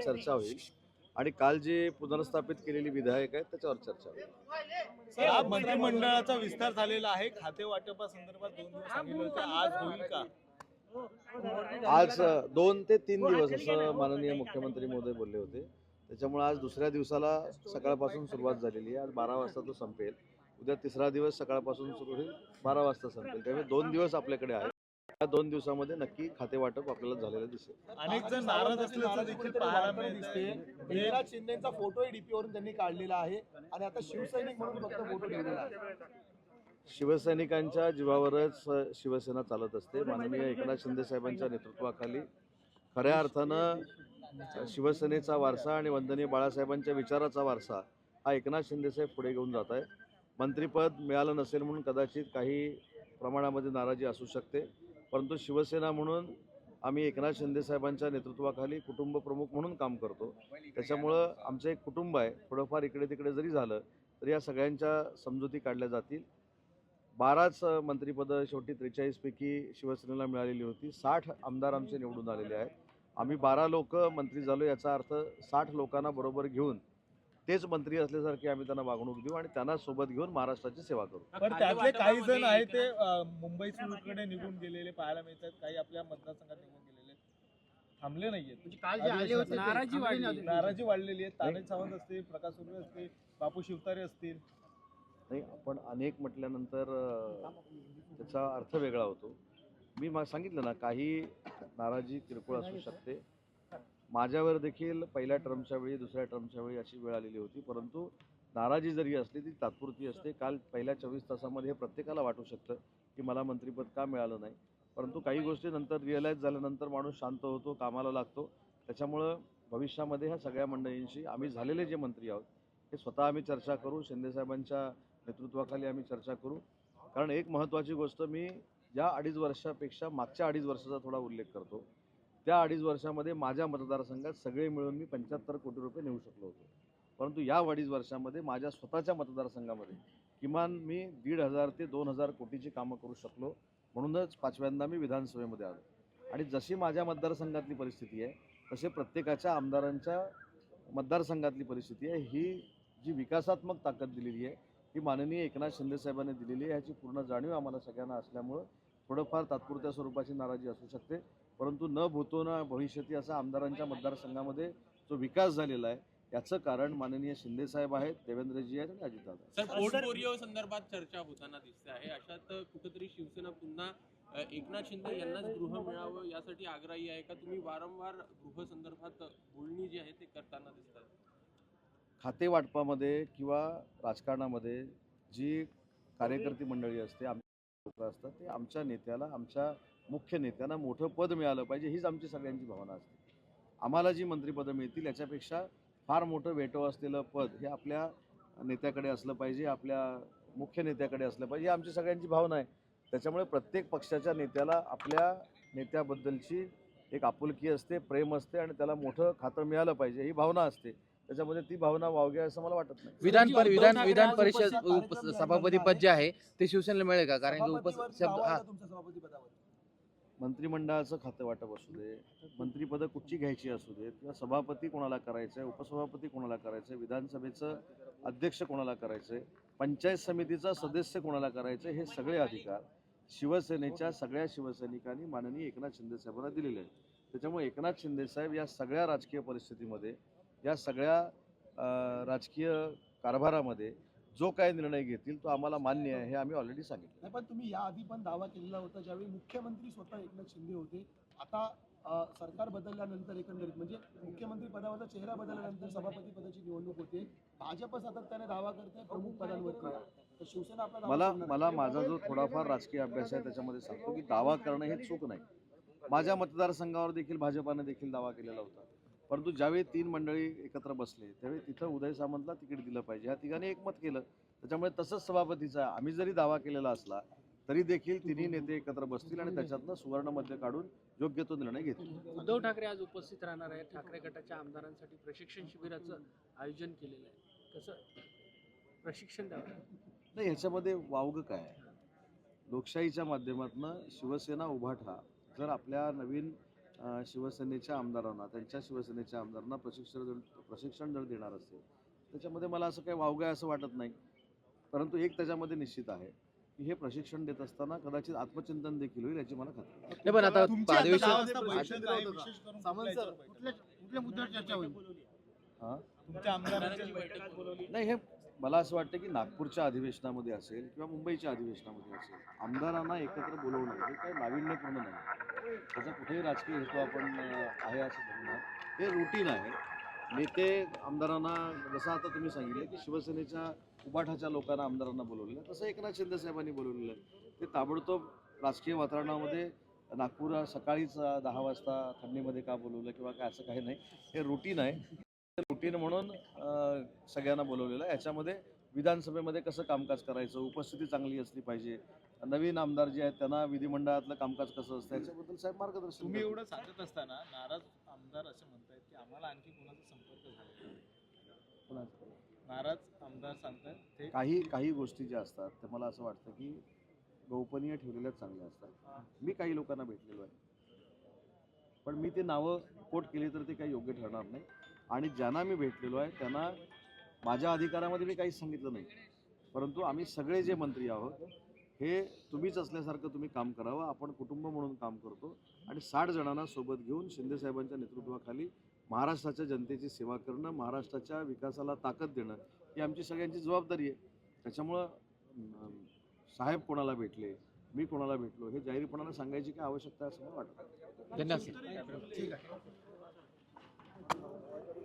चर्चा होईल. आणि काल जे पुनर्स्थापित केलेली विधायक आहेत त्याच्यावर चर्चा होईल. मंत्रिमंडळाचा विस्तार झालेला आहे. खाते वाटपासंदर्भात दोन दिवस सांगितलं होतं. आज होईल का? आज अ, दोन ते तीन दिवस असं माननीय मुख्यमंत्री महोदय बोलले होते. त्याच्यामुळे आज दुसऱ्या दिवसाला सकाळपासून सुरुवात झालेली आहे. आज बारा वाजता तो संपेल. उद्या तिसरा दिवस सकाळपासून सुरू होईल. बारा वाजता संपेल. त्यामुळे दोन दिवस आपल्याकडे आहेत. या दोन दिवसामध्ये नक्की खाते वाटप आपल्याला झालेलं दिसेल. अनेक जण नाराज असल्याचं देखील पाहायला मिळते एकनाथ शिंदेचा फोटो डीपी वरून त्यांनी काढलेला आहे आणि आता शिवसैनिक म्हणून फक्त फोटो ठेवलेला आहे. शिवसैनिकांच्या जीवावरच शिवसेना चालत असते. माननीय एकनाथ शिंदे साहेबांच्या नेतृत्वाखाली खऱ्या अर्थानं शिवसेनेचा वारसा आणि वंदनीय बाळासाहेबांच्या विचाराचा वारसा हा एकनाथ शिंदे साहेब पुढे घेऊन जात आहे. मंत्रिपद मिळालं नसेल म्हणून कदाचित काही प्रमाणामध्ये नाराजी असू शकते. परंतु शिवसेना म्हणून आम्ही एकनाथ शिंदे साहेबांच्या नेतृत्वाखाली कुटुंब प्रमुख म्हणून काम करतो. त्याच्यामुळं आमचं एक कुटुंब आहे. थोडंफार इकडे तिकडे जरी झालं तरी या सगळ्यांच्या समजुती काढल्या जातील. बाराच मंत्रिपदं शेवटी त्रेचाळीसपैकी शिवसेनेला मिळालेली होती. साठ आमदार आमचे निवडून आलेले आहेत. आम्ही बारा लोक मंत्री झालो याचा अर्थ साठ लोकांना बरोबर घेऊन तेच मंत्री असल्यासारखी आम्ही त्यांना वागणूक देऊ आणि त्यांना सोबत घेऊन महाराष्ट्राची सेवा करू. पण त्यातले काही जण आहेत ते मुंबई सुरूकडे निघून गेलेले पाहायला मिळतात. काही आपल्या मतदारसंघात निघून गेलेले थांबले नाहीयेत. म्हणजे काल जे आले होते ते नाराजी. नाराजी वाढलेली आहे तानाजी सावंत असतील प्रकाश सुर्वे असतील बापू शिवतारे असतील. नाही आपण अनेक म्हटल्यानंतर त्याचा अर्थ वेगळा होतो. मी मा सांगितलं ना काही नाराजी किरकोळ असू शकते. माझ्यावर देखील पहिल्या टर्मच्या वेळी दुसऱ्या टर्मच्या वेळी अशी वेळ आलेली होती. परंतु नाराजी जरी असली ती तात्पुरती असते. काल पहिल्या चोवीस तासामध्ये हे प्रत्येकाला वाटू शकतं की मला मंत्रिपद का मिळालं नाही. परंतु काही गोष्टी नंतर रिअलाईज झाल्यानंतर माणूस शांत होतो कामाला लागतो. त्याच्यामुळं भविष्यामध्ये ह्या सगळ्या मंडळींशी आम्ही झालेले जे मंत्री आहोत हे स्वतः आम्ही चर्चा करू. शिंदेसाहेबांच्या नेतृत्वाखाली आम्ही चर्चा करू. कारण एक महत्त्वाची गोष्ट मी या अडीच वर्षापेक्षा मागच्या अडीच वर्षाचा थोडा उल्लेख करतो. त्या अडीच वर्षामध्ये माझ्या मतदारसंघात सगळे मिळून मी पंच्याहत्तर कोटी रुपये नेऊ शकलो होतो. परंतु या अडीच वर्षामध्ये माझ्या स्वतःच्या मतदारसंघामध्ये किमान मी दीड हजार ते दोन हजार कोटीची कामं करू शकलो म्हणूनच पाचव्यांदा मी विधानसभेमध्ये आलो. आणि जशी माझ्या मतदारसंघातली परिस्थिती आहे तसे प्रत्येकाच्या आमदारांच्या मतदारसंघातली परिस्थिती आहे. ही जी विकासात्मक ताकद दिलेली आहे ही माननीय एकनाथ शिंदेसाहेबांनी दिलेली आहे ह्याची पूर्ण जाणीव आम्हाला सगळ्यांना असल्यामुळं थोडंफार तात्पुरत्या स्वरूपाची नाराजी असू शकते. परंतु न भूतो न भविष्यती असा आमदारांच्या मतदारसंघामध्ये जो विकास झालेला आहे याचं कारण माननीय शिंदे साहेब आहेत देवेंद्रजी आहेत आणि अजितदादा संदर्भात चर्चा होताना दिसते आहे. अशात कुठेतरी शिवसेना पुन्हा एकनाथ शिंदे यांनाच गृह मिळावं यासाठी आग्रही आहे का? तुम्ही वारंवार गृह संदर्भात बोलणी जी आहे ते करताना दिसतात. खाते वाटपामध्ये किंवा राजकारणामध्ये जी कार्यकर्ती मंडळी असते आमचे लोक असतात ते आमच्या नेत्याला आमच्या मुख्य नेत्यांना मोठं पद मिळालं पाहिजे हीच आमची सगळ्यांची भावना असते. आम्हाला जी मंत्रिपदं मिळतील याच्यापेक्षा फार मोठं वेटो असलेलं पद हे आपल्या नेत्याकडे असलं पाहिजे आपल्या मुख्य नेत्याकडे असलं पाहिजे ही आमची सगळ्यांची भावना आहे. त्याच्यामुळे प्रत्येक पक्षाच्या नेत्याला आपल्या नेत्याबद्दलची एक आपुलकी असते प्रेम असते आणि त्याला मोठं खातं मिळालं पाहिजे ही भावना असते. त्याच्यामध्ये ती भावना वावगे असं मला वाटत नाही. विधान विधान विधान परिषद सभापती पद जे आहे. ते शिवसेनेला मिळेल का? कारण की उप मंत्रिमंडळाचं खातं वाटप असू दे मंत्रिपदं कुठची घ्यायची असू देत किंवा सभापती कोणाला करायचं आहे उपसभापती कोणाला करायचं आहे विधानसभेचं अध्यक्ष कोणाला करायचं आहे पंचायत समितीचा सदस्य कोणाला करायचं आहे हे सगळे अधिकार शिवसेनेच्या सगळ्या शिवसैनिकांनी माननीय एकनाथ शिंदेसाहेबांना दिलेले आहेत. त्याच्यामुळे एकनाथ शिंदेसाहेब या सगळ्या राजकीय परिस्थितीमध्ये या सगळ्या राजकीय कारभारामध्ये जो काय निर्णय घेतील तो आम्हाला मान्य आहे हे आम्ही ऑलरेडी सांगितलं. नाही पण तुम्ही याआधी पण दावा केलेला होता ज्यावेळी मुख्यमंत्री स्वतः एकनाथ शिंदे होते आता अ, सरकार बदलल्यानंतर एकंदरीत म्हणजे मुख्यमंत्री पदावरचा चेहरा बदलल्यानंतर सभापती पदाची निवडणूक होते भाजप सातत्याने दावा करते प्रमुख पदांवरती तर शिवसेना आपला दावा मला सोडणार मला. माझा जो थोडाफार राजकीय अभ्यास आहे त्याच्यामध्ये सांगतो की दावा करणं हे चूक नाही. माझ्या मतदारसंघावर देखील भाजपाने देखील दावा केलेला होता. परंतु ज्यावेळी तीन मंडळी एकत्र बसले त्यावेळी तिथं उदय सामंतला तिकीट दिलं पाहिजे. ह्या तिघांनी एकमत केलं. त्याच्यामुळे तसंच सभापतीचा आम्ही जरी दावा केलेला असला तरी देखील तिन्ही नेते एकत्र बसतील आणि त्याच्यातनं सुवर्णमध्ये काढून योग्य तो निर्णय घेतील. उद्धव ठाकरे आज उपस्थित राहणार आहेत. ठाकरे गटाच्या आमदारांसाठी प्रशिक्षण शिबिराचं आयोजन केलेलं आहे. कसं? प्रशिक्षण द्यावं? नाही ह्याच्यामध्ये वावगं काय? लोकशाहीच्या माध्यमातून शिवसेना उभाठा जर आपल्या नवीन शिवसेनेच्या आमदारांना त्यांच्या शिवसेनेच्या आमदारांना प्रशिक्षण जर प्रशिक्षण जर देणार असेल त्याच्यामध्ये मला असं काही वावगं आहे असं वाटत नाही. परंतु एक त्याच्यामध्ये निश्चित आहे की हे प्रशिक्षण देत असताना कदाचित आत्मचिंतन देखील होईल याची मला खात्री पण आता कुठल्या मुद्द्यावर चर्चा होईल? हां? नाही हे मला असं वाटतं की नागपूरच्या अधिवेशनामध्ये असेल किंवा मुंबईच्या अधिवेशनामध्ये असेल आमदारांना एकत्र बोलवणं हे काही नाविन्यपूर्ण नाही. त्याचा कुठेही राजकीय हेतू आपण आहे असं म्हणणार हे रुटीन आहे. नेते आमदारांना जसं आता तुम्ही सांगितलं की शिवसेनेच्या उबाठाच्या लोकांना आमदारांना बोलवलेलं आहे तसं एकनाथ शिंदेसाहेबांनी बोलवलेलं आहे. ते ताबडतोब राजकीय वातावरणामध्ये नागपूर सकाळीच दहा वाजता थंडीमध्ये का बोलवलं किंवा काय असं काही नाही. हे रुटीन आहे. रुटीन म्हणून सगळ्यांना बोलवलेलं आहे. याच्यामध्ये विधानसभेमध्ये कसं कामकाज करायचं? उपस्थिती चांगली असली पाहिजे. नवीन आमदार जे आहेत त्यांना विधिमंडळातलं कामकाज कसं असतं? याच्याबद्दल साहेब मार्गदर्शन तुम्ही. एवढं सांगत असताना नाराज आमदार असे म्हणतायत की आम्हाला आणखी कोणाचा संपर्क झाला? नाराज आमदार सांगतायत ते. काही काही गोष्टी ज्या असतात त्या मला असं वाटतं की गोपनीय ठेवलेल्याच चांगल्या असतात. मी काही लोकांना भेटलेलो आहे. पण मी ते नावं कोट केली तर ते काही योग्य ठरणार नाही. आणि ज्यांना मी भेटलेलो आहे त्यांना माझ्या अधिकारामध्ये मी काहीच सांगितलं नाही. परंतु आम्ही सगळे जे मंत्री आहोत हे तुम्हीच असल्यासारखं तुम्ही काम करावं. आपण कुटुंब म्हणून काम करतो आणि साठ जणांना सोबत घेऊन शिंदेसाहेबांच्या नेतृत्वाखाली महाराष्ट्राच्या जनतेची सेवा करणं महाराष्ट्राच्या विकासाला ताकद देणं ही आमची सगळ्यांची जबाबदारी आहे. त्याच्यामुळं साहेब कोणाला भेटले मी कोणाला भेटलो हे जाहीरपणानं सांगायची काय आवश्यकता आहे असं मला वाटतं. धन्यवाद ठीक आहे.